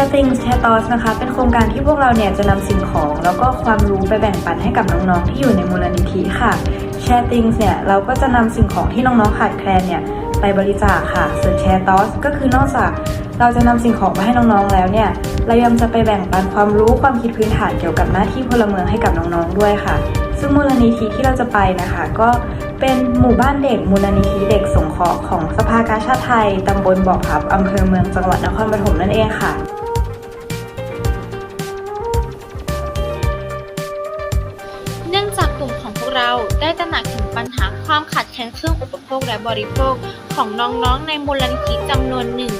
Share Things Share Thoughts นะคะ เป็นโครงการที่พวกเราเนี่ยจะนำสิ่งของ แล้วก็ความรู้ไปแบ่งปันให้กับน้องๆ ที่อยู่ในมูลนิธิค่ะ Share Things เนี่ยเราก็จะนำสิ่งของที่น้องๆขาดแคลนเนี่ยไปบริจาคค่ะส่วน Share Thoughts ก็คือนอกจากเราจะนำสิ่งของมาให้น้องๆแล้วเนี่ย เรายังจะไปแบ่งปันความรู้ความคิดพื้นฐานเกี่ยวกับหน้าที่พลเมืองให้กับน้องๆด้วยค่ะ ซึ่งมูลนิธิที่เราจะไปนะคะ ก็เป็นหมู่บ้านเด็กมูลนิธิเด็กสงเคราะห์ของสภากาชาติไทยตำบลบ่อพับอำเภอเมืองจังหวัดนครปฐมนั่นเองค่ะ ได้ตระหนักถึงปัญหาความขาดแคลนเครื่องอุปโภคและบริโภคของน้องๆ ในมูลนิธิจำนวนหนึ่ง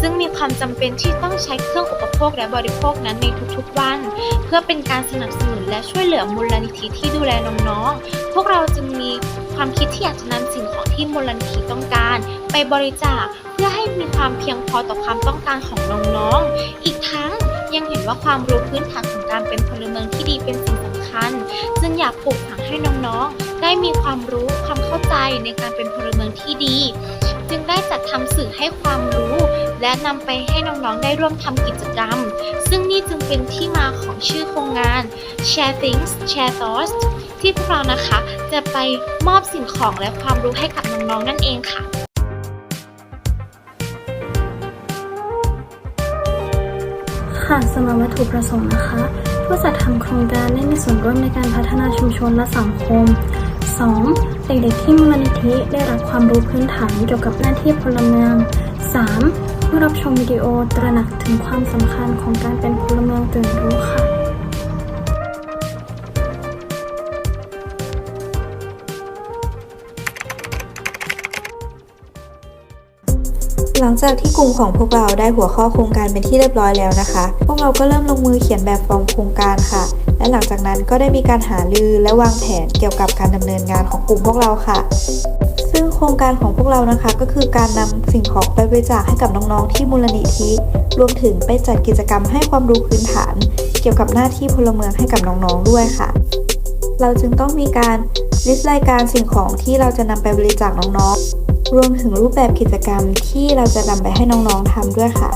ซึ่งมีความจำเป็นที่ต้องใช้เครื่องอุปโภคและบริโภคนั้นในทุกๆวัน เพื่อเป็นการสนับสนุนและช่วยเหลือมูลนิธิที่ดูแลน้องๆ พวกเราจึงมีความคิดที่อยากจะนำสิ่งของที่มูลนิธิต้องการ ไปบริจาคเพื่อให้มีความเพียงพอต่อความต้องการของน้องๆ อีกทั้งยังเห็นว่าความรู้พื้นฐานของการเป็นพลเมืองที่ดีเป็นสิ่งสำคัญ จึงอยากปลูกฝังให้น้องๆ ได้มีความรู้ความเข้าใจในการเป็นพลเมืองที่ดี จึงได้จัดทำสื่อให้ความรู้ และนำไปให้น้องๆ ได้ร่วมทำกิจกรรม ซึ่งนี่จึงเป็นที่มาของชื่อโครงงาน Share Things Share Thoughts ที่พวกเรานะคะ จะไปมอบสิ่งของและความรู้ให้กับน้องๆ นั่นเองค่ะค่ะสำหรับวัตถุประสงค์นะคะ ผู้จัดทำโครงการได้มีส่วนร่วมในการพัฒนาชุมชนและสังคม 2. เด็กๆที่มูลนิธิได้รับความรู้พื้นฐานเกี่ยวกับหน้าที่พลเมือง 3. ผู้รับชมวิดีโอตระหนักถึงความสำคัญของการเป็นพลเมืองตื่นรู้ค่ะ หลังจากที่กลุ่มของพวกเราได้หัวข้อโครงการเป็นที่เรียบร้อยแล้วนะคะ พวกเราก็เริ่มลงมือเขียนแบบฟอร์มโครงการค่ะ และหลังจากนั้นก็ได้มีการหารือและวางแผนเกี่ยวกับการดำเนินงานของกลุ่มพวกเราค่ะ ซึ่งโครงการของพวกเรานะคะก็คือการนำสิ่งของไปบริจาคให้กับน้องๆที่มูลนิธิ รวมถึงไปจัดกิจกรรมให้ความรู้พื้นฐาน เกี่ยวกับหน้าที่พลเมืองให้กับน้องๆด้วยค่ะ เราจึงต้องมีการลิสต์รายการสิ่งของที่เราจะนำไปบริจาคน้องๆ รวมถึงรูปแบบกิจกรรมที่เราจะนำไปให้น้องๆทำด้วยค่ะ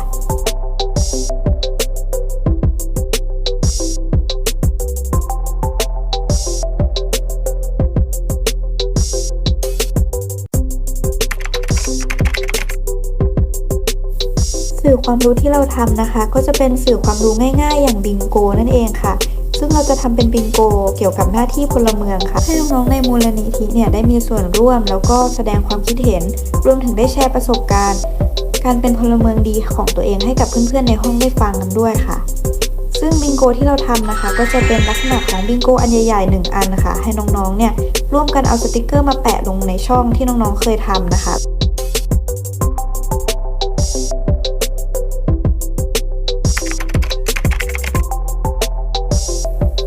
สื่อความรู้ที่เราทำนะคะ ก็จะเป็นสื่อความรู้ง่าย ๆ อย่างบิงโกนั่นเองค่ะ ซึ่งเราจะทำเป็นบิงโก เกี่ยวกับหน้าที่พลเมืองค่ะ ให้น้องๆในมูลนิธิเนี่ยได้มีส่วนร่วม แล้วก็แสดงความคิดเห็น รวมถึงได้แชร์ประสบการณ์ การเป็นพลเมืองดีของตัวเองให้กับเพื่อนๆในห้องได้ฟังกันด้วยค่ะ ซึ่งบิงโกที่เราทำนะคะ ก็จะเป็นลักษณะของบิงโกอันใหญ่ๆหนึ่งอันนะคะให้น้องๆเนี่ยร่วมกันเอาสติกเกอร์มาแปะลงในช่องที่น้องๆเคยทำนะคะ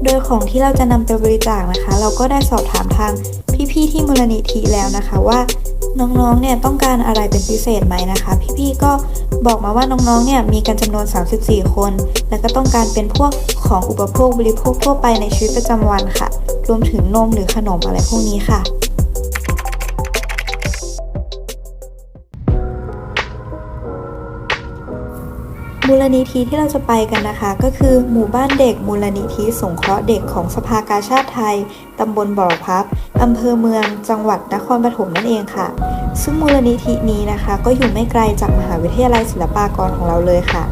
โดยของที่เราจะนำไปบริจาคนะคะ เราก็ได้สอบถามทางพี่ๆที่มูลนิธิแล้วนะคะว่าน้องๆ เนี่ยต้องการอะไรเป็นพิเศษไหมนะคะ พี่ๆ ก็บอกมาว่าน้องๆ เนี่ยมีกันจำนวน 34 คน แล้วก็ต้องการเป็นพวกของอุปโภคบริโภคทั่วไปในชีวิตประจำวันค่ะ รวมถึงนมหรือขนมอะไรพวกนี้ค่ะ มูลนิธิที่เราจะไปกันนะคะ ก็คือหมู่บ้านเด็กมูลนิธิสงเคราะห์เด็กของสภากาชาติไทย ตำบลบ่อพับอำเภอเมือง จังหวัดนครปฐมนั่นเองค่ะ ซึ่งมูลนิธินี้นะคะ ก็อยู่ไม่ไกลจากมหาวิทยาลัยศิลปากรของเราเลยค่ะ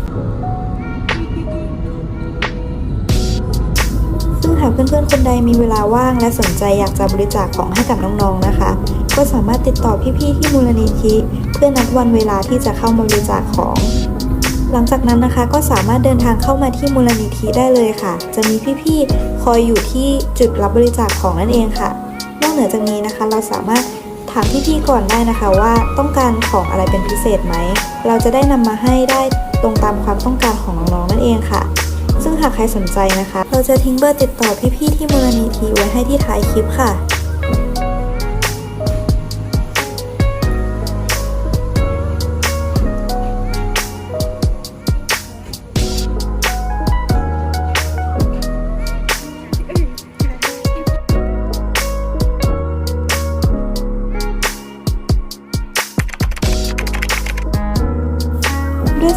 ซึ่งหากเพื่อนๆคนใดมีเวลาว่างและสนใจอยากจะบริจาคของให้กับน้องๆนะคะ ก็สามารถติดต่อพี่ๆที่มูลนิธิ เพื่อนัดวันเวลาที่จะเข้ามาบริจาคของ หลังจากนั้นนะคะก็สามารถเดินทางเข้ามาที่มูลนิธิได้เลยค่ะ จะมีพี่ๆคอยอยู่ที่จุดรับบริจาคของนั่นเองค่ะ นอกเหนือจากนี้นะคะ เราสามารถถามพี่ๆก่อนได้นะคะว่าต้องการของอะไรเป็นพิเศษไหม เราจะได้นำมาให้ได้ตรงตามความต้องการของน้องๆนั่นเองค่ะ ซึ่งหากใครสนใจนะคะ เราจะทิ้งเบอร์ติดต่อพี่ๆที่มูลนิธิไว้ให้ที่ท้ายคลิปค่ะ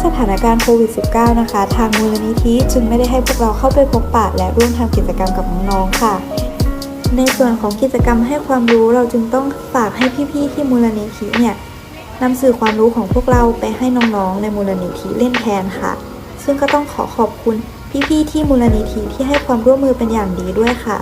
สถานการณ์โควิด -19 นะคะ ทางมูลนิธิจึงไม่ได้ให้พวกเราเข้าไปพบปะและร่วมทำกิจกรรมกับน้องๆค่ะ ในส่วนของกิจกรรมให้ความรู้เราจึงต้องฝากให้พี่ๆที่มูลนิธิเนี่ยนำสื่อความรู้ของพวกเราไปให้น้องๆในมูลนิธิเล่นแทนค่ะ ซึ่งก็ต้องขอขอบคุณพี่ๆที่มูลนิธิที่ให้ความร่วมมือเป็นอย่างดีด้วยค่ะ